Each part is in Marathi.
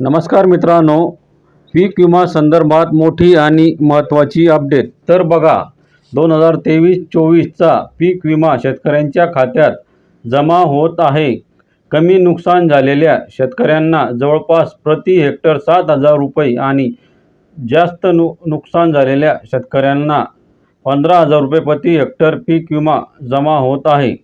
नमस्कार मित्रांनो पीक विमा संदर्भात मोठी आणि महत्त्वाची अपडेट तर बघा दोन हजार तेवीस चोवीसचा पीक विमा शेतकऱ्यांच्या खात्यात जमा होत आहे. कमी नुकसान झालेल्या शेतकऱ्यांना जवळपास प्रति हेक्टर सात हजार रुपये आणि जास्त नु नुकसान झालेल्या शेतकऱ्यांना पंधरा हजार रुपये प्रति हेक्टर पीक विमा जमा होत आहे.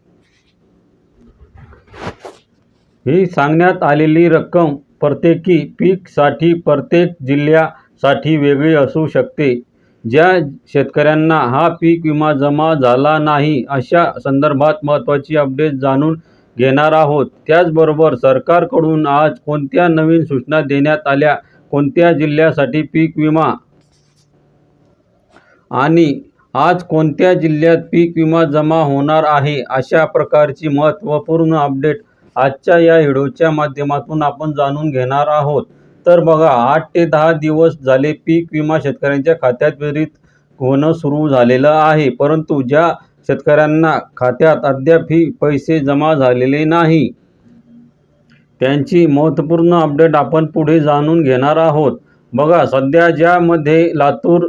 ही सांगण्यात आलेली रक्कम प्रत्येकी पीकसाठी प्रत्येक जिल्ह्यासाठी वेगळी असू शकते. ज्या शेतकऱ्यांना हा पीक विमा जमा झाला नाही अशा संदर्भात महत्त्वाची अपडेट जाणून घेणार आहोत. त्याचबरोबर सरकारकडून आज कोणत्या नवीन सूचना देण्यात आल्या? कोणत्या जिल्ह्यासाठी पीक विमा? आणि आज कोणत्या जिल्ह्यात पीक विमा जमा होणार आहे? अशा प्रकारची महत्त्वपूर्ण अपडेट आजच्या या व्हिडिओच्या माध्यमातून आपण जाणून घेणार आहोत. तर बघा आठ ते दहा दिवस झाले पीक विमा शेतकऱ्यांच्या खात्यात वितरित होणं सुरू झालेलं आहे. परंतु ज्या शेतकऱ्यांना खात्यात अद्यापही पैसे जमा झालेले नाही त्यांची महत्त्वपूर्ण अपडेट आपण पुढे जाणून घेणार आहोत. बघा सध्या ज्यामध्ये लातूर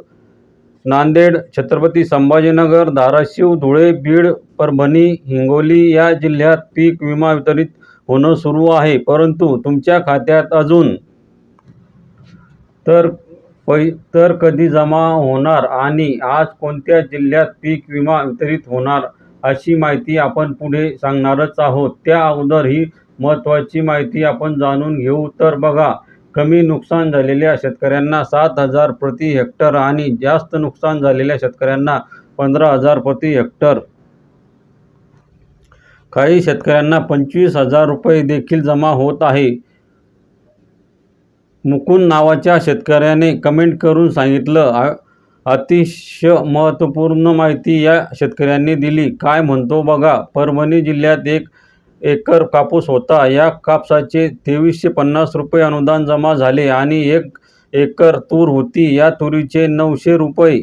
नांदेड छत्रपती संभाजीनगर धाराशिव धुळे बीड परभणी हिंगोली या जिल्ह्यात पीक विमा वितरित होणं सुरू आहे. परंतु तुमच्या खात्यात अजून तर पै तर कधी जमा होणार आणि आज कोणत्या जिल्ह्यात पीक विमा वितरित होणार अशी माहिती आपण पुढे सांगणारच आहोत. त्या अगोदर ही महत्त्वाची माहिती आपण जाणून घेऊ. तर बघा कमी नुकसान झालेल्या शेतकऱ्यांना सात हजार प्रति हेक्टर आणि जास्त नुकसान झालेल्या शेतकऱ्यांना पंधरा हजार प्रति हेक्टर. काही शेतकऱ्यांना पंचवीस हजार रुपये देखील जमा होत आहे. मुकुंद नावाच्या शेतकऱ्याने कमेंट करून सांगितलं "आ- अतिशय महत्त्वपूर्ण माहिती या शेतकऱ्यांनी दिली. काय म्हणतो बघा परभणी जिल्ह्यात एक एकर कापूस होता. या कापसाचे तेवीसशे पन्नास रुपये अनुदान जमा झाले आणि एक एकर तूर होती. या तुरीचे नऊशे रुपये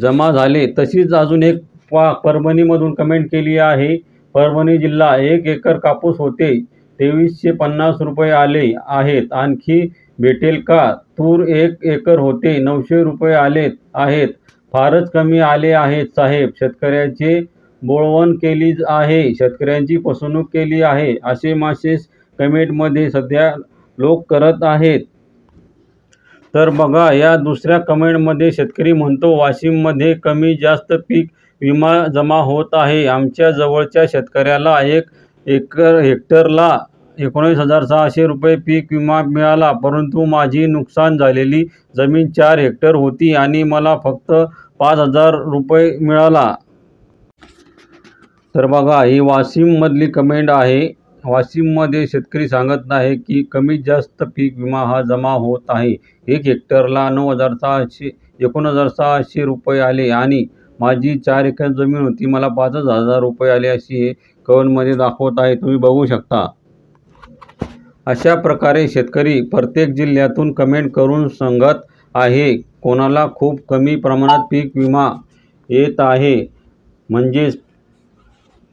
जमा झाले. तशीच अजून एक पा परभणीमधून कमेंट केली आहे. परभणी जिल्हा एक एकर कापूस होते. तेवीसशे पन्नास रुपये आले आहेत. आणखी भेटेल का? तूर एक एकर होते. नऊशे रुपये आले आहेत. फारच कमी आले आहेत साहेब. शेतकऱ्याचे बोळवण केली आहे शेतकऱ्यांची फसवणूक केली आहे असे मासेस कमेंटमध्ये सध्या लोक करत आहेत. तर बघा या दुसऱ्या कमेंटमध्ये शेतकरी म्हणतो वाशिममध्ये कमी जास्त पीक विमा जमा होत आहे. आमच्या जवळच्या शेतकऱ्याला एक एकर हेक्टरला एकोणीस हजार सहाशे रुपये पीक विमा मिळाला परंतु माझी नुकसान झालेली जमीन चार हेक्टर होती आणि मला फक्त पाच हजार रुपये मिळाला. तर बघा ही वाशिममधली कमेंट आहे. वाशिममध्ये शेतकरी सांगत नाही की कमीत जास्त पीक विमा हा जमा होत आहे. एक हेक्टरला नऊ हजार सहाशे एकोण हजार सहाशे रुपये आले आणि माझी चार एकर जमीन होती मला पाचच हजार रुपये आले अशी हे कवनमध्ये दाखवत आहे. तुम्ही बघू शकता. अशा प्रकारे शेतकरी प्रत्येक जिल्ह्यातून कमेंट करून सांगत आहे कोणाला खूप कमी प्रमाणात पीक विमा येत आहे. म्हणजेच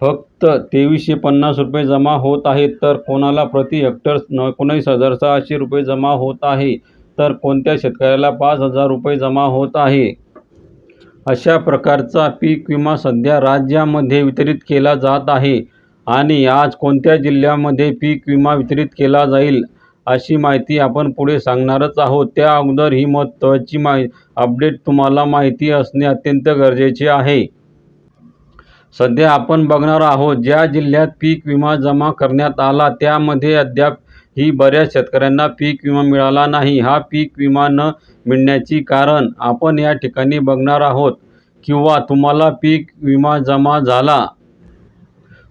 फक्त तेवीसशे पन्नास रुपये जमा होत आहेत तर कोणाला प्रति हेक्टर न एकोणीस हजार सहाशे रुपये जमा होत आहे तर कोणत्या शेतकऱ्याला पाच हजार रुपये जमा होत आहे? अशा प्रकारचा पीक विमा सध्या राज्यामध्ये वितरित केला जात आहे आणि आज कोणत्या जिल्ह्यामध्ये पीक विमा वितरित केला जाईल अशी माहिती आपण पुढे सांगणारच आहोत. त्या अगोदर ही महत्त्वाची माहि अपडेट तुम्हाला माहिती असणे अत्यंत गरजेचे आहे. सध्या आपण बघणार आहोत ज्या जिल्ह्यात पीक विमा जमा करण्यात आला त्यामध्ये अद्याप ही बऱ्याच शेतकऱ्यांना पीक विमा मिळाला नाही. हा पीक विमा न मिळण्याची कारण आपण या ठिकाणी बघणार आहोत किंवा तुम्हाला पीक विमा जमा झाला.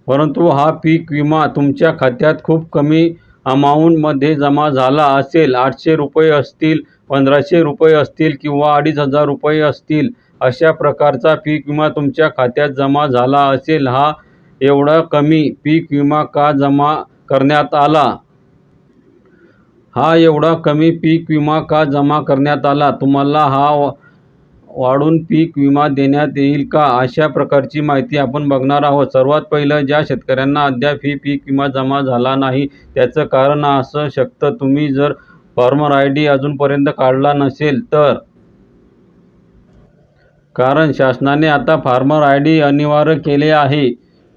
परंतु हा पीक विमा तुमच्या खात्यात खूप कमी अमाऊंटमध्ये जमा झाला असेल. आठशे रुपये असतील पंधराशे रुपये असतील किंवा अडीच हजार रुपये असतील. अशा प्रकारचा पीक विमा तुमच्या खात्यात जमा झाला असेल हा एवढा कमी पीक विमा का जमा करण्यात आला? हा एवढा कमी पीक विमा का जमा करण्यात आला? तुम्हाला हा वाढून पीक विमा देण्यात येईल का? अशा प्रकारची माहिती आपण बघणार आहोत. सर्वात पहिलं ज्या शेतकऱ्यांना अद्याप ही पीक विमा जमा झाला नाही त्याचं कारण असं शकतं तुम्ही जर फॉर्मर आय डी अजूनपर्यंत काढला नसेल तर कारण शासनाने आता फार्मर आय डी अनिवार्य केले आहे.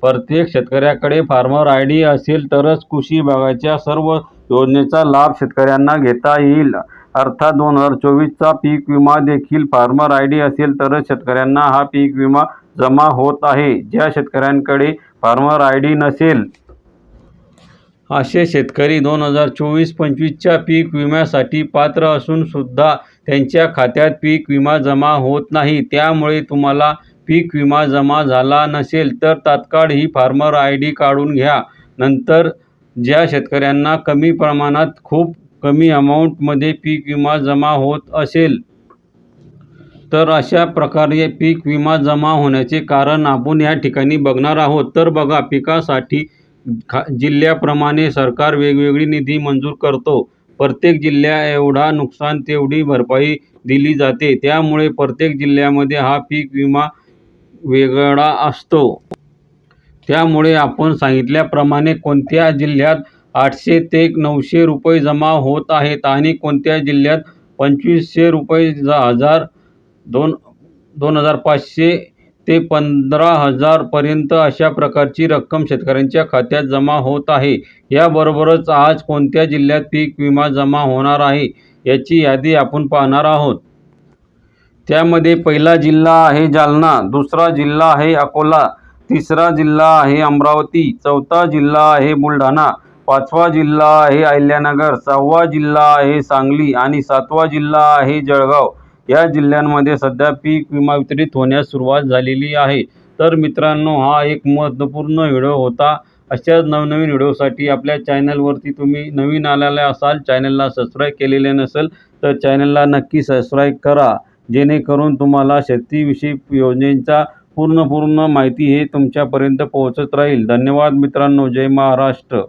प्रत्येक शेतकऱ्याकडे फार्मर आय डी असेल तरच कृषी विभागाच्या सर्व योजनेचा लाभ शेतकऱ्यांना घेता येईल. अर्थात दोन हजार चोवीसचा पीक विमा देखील फार्मर आय डी असेल तरच शेतकऱ्यांना हा पीक विमा जमा होत आहे. ज्या शेतकऱ्यांकडे फार्मर आय डी नसेल. असे शेतकरी दोन हजार चोवीस पंचवीसच्या पीक विम्यासाठी पात्र असून सुद्धा त्यांच्या खात्यात पीक विमा जमा होत नाही. त्यामुळे तुम्हाला पीक विमा जमा झाला नसेल तर तात्काळ ही फार्मर आय डी काढून घ्या. नंतर ज्या शेतकऱ्यांना कमी प्रमाणात खूप कमी अमाऊंटमध्ये पीक विमा जमा होत असेल तर अशा प्रकारे पीक विमा जमा होण्याचे कारण आपण या ठिकाणी बघणार आहोत. तर बघा पिकासाठी खा जिल्ह्याप्रमाणे सरकार वेगवेगळी निधी मंजूर करतो. प्रत्येक जिल्ह्या एवढा नुकसान तेवढी भरपाई दिली जाते. त्यामुळे प्रत्येक जिल्ह्यामध्ये हा पीक विमा वेगळा असतो. त्यामुळे आपण सांगितल्याप्रमाणे कोणत्या जिल्ह्यात आठशे ते नऊशे रुपये जमा होत आहेत आणि कोणत्या जिल्ह्यात पंचवीसशे रुपये हजार दोन दोन हजार पाचशे ते पंधरा हजारपर्यंत अशा प्रकारची रक्कम शेतकऱ्यांच्या खात्यात जमा होत आहे. याबरोबरच आज कोणत्या जिल्ह्यात पीक विमा जमा होणार आहे याची यादी आपण पाहणार आहोत. त्यामध्ये पहिला जिल्हा आहे जालना दुसरा जिल्हा आहे अकोला तिसरा जिल्हा आहे अमरावती चौथा जिल्हा आहे बुलढाणा पाचवा जिल्हा आहे अहिल्यानगर सहावा जिल्हा आहे सांगली आणि सातवा जिल्हा आहे जळगाव. या जिल्ह्यांमध्ये सध्या पीक विमा वितरित होण्यास सुरुवात झालेली आहे. तर मित्रांनो हा एक महत्त्वपूर्ण व्हिडिओ होता. अशाच नवनवीन व्हिडिओसाठी आपल्या चॅनलवरती तुम्ही नवीन आलेले असाल चॅनलला सबस्क्राईब केलेले नसेल तर चॅनलला नक्की सबस्क्राईब करा. जेणेकरून तुम्हाला शेतीविषयी योजनेचा पूर्ण पूर्ण माहिती हे तुमच्यापर्यंत पोहोचत राहील. धन्यवाद मित्रांनो. जय महाराष्ट्र.